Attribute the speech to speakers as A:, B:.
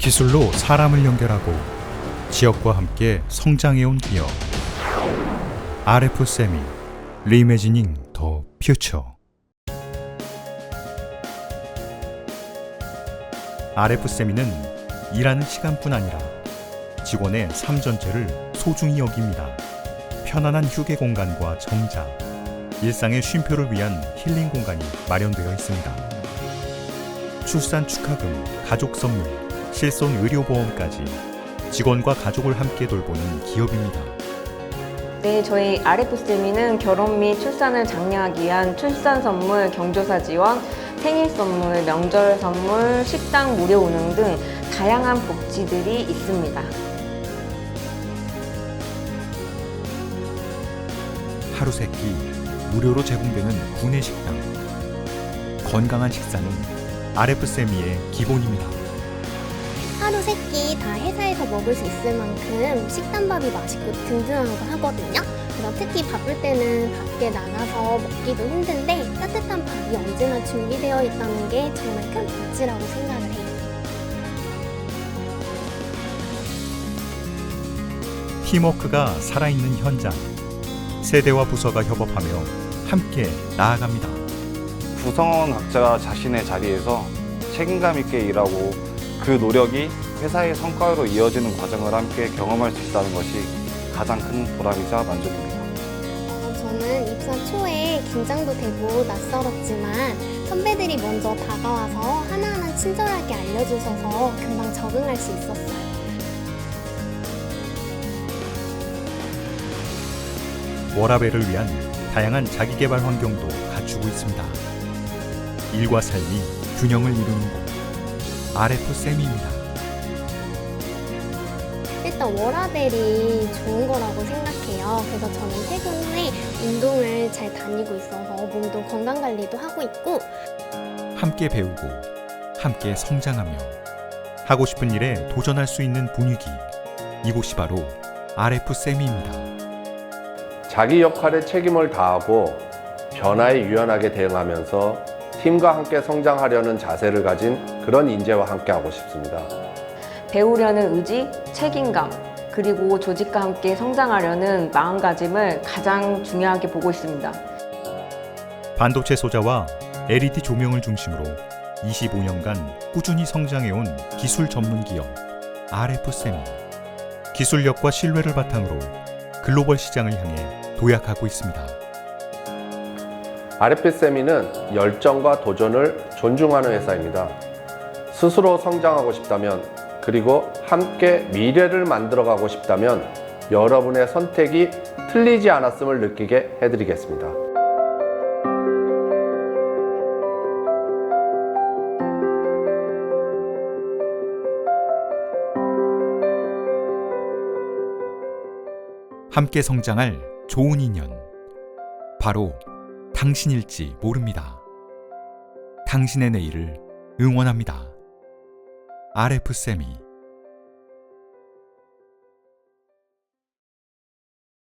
A: 기술로 사람을 연결하고 지역과 함께 성장해온 기업 RF 세미 리이매지닝 더 퓨처 RF 세미는 일하는 시간뿐 아니라 직원의 삶 전체를 소중히 여깁니다. 편안한 휴게 공간과 정자, 일상의 쉼표를 위한 힐링 공간이 마련되어 있습니다. 출산 축하금, 가족 선물, 실손 의료보험까지 직원과 가족을 함께 돌보는 기업입니다.
B: 네, 저희 RF세미는 결혼 및 출산을 장려하기 위한 출산 선물, 경조사 지원, 생일 선물, 명절 선물, 식당 무료 운영 등 다양한 복지들이 있습니다.
A: 하루 세끼 무료로 제공되는 구내 식당. 건강한 식사는 RF 세미의 기본입니다.
C: 하루 세 끼 다 회사에서 먹을 수 있을 만큼 식단밥이 맛있고 든든하고 하거든요. 그래서 특히 바쁠 때는 밖에 나가서 먹기도 힘든데 따뜻한 밥이 언제나 준비되어 있다는 게 정말 큰 복지라고 생각을 해요.
A: 팀워크가 살아있는 현장. 세대와 부서가 협업하며 함께 나아갑니다.
D: 구성원 각자 자신의 자리에서 책임감 있게 일하고 그 노력이 회사의 성과로 이어지는 과정을 함께 경험할 수 있다는 것이 가장 큰 보람이자 만족입니다.
C: 어, 저는 입사 초에 긴장도 되고 낯설었지만 선배들이 먼저 다가와서 하나하나 친절하게 알려주셔서 금방 적응할 수 있었어요.
A: 워라벨을 위한 다양한 자기개발 환경도 갖추고 있습니다. 일과 삶이 균형을 이루는 곳 RF 세미입니다.
C: 일단 워라벨이 좋은 거라고 생각해요. 그래서 저는 퇴근 후에 운동을 잘 다니고 있어서 몸도 건강 관리도 하고 있고
A: 함께 배우고 함께 성장하며 하고 싶은 일에 도전할 수 있는 분위기 이곳이 바로 RF 세미입니다.
E: 자기 역할에 책임을 다하고 변화에 유연하게 대응하면서 팀과 함께 성장하려는 자세를 가진 그런 인재와 함께 하고 싶습니다.
B: 배우려는 의지, 책임감, 그리고 조직과 함께 성장하려는 마음가짐을 가장 중요하게 보고 있습니다.
A: 반도체 소자와 LED 조명을 중심으로 25년간 꾸준히 성장해온 기술 전문 기업 RF 세미 기술력과 신뢰를 바탕으로 글로벌 시장을 향해 도약하고 있습니다.
E: RF세미는 열정과 도전을 존중하는 회사입니다. 스스로 성장하고 싶다면 그리고 함께 미래를 만들어가고 싶다면 여러분의 선택이 틀리지 않았음을 느끼게 해드리겠습니다.
A: 함께 성장할 좋은 인연. 바로 당신일지 모릅니다. 당신의 내일을 응원합니다. RF 세미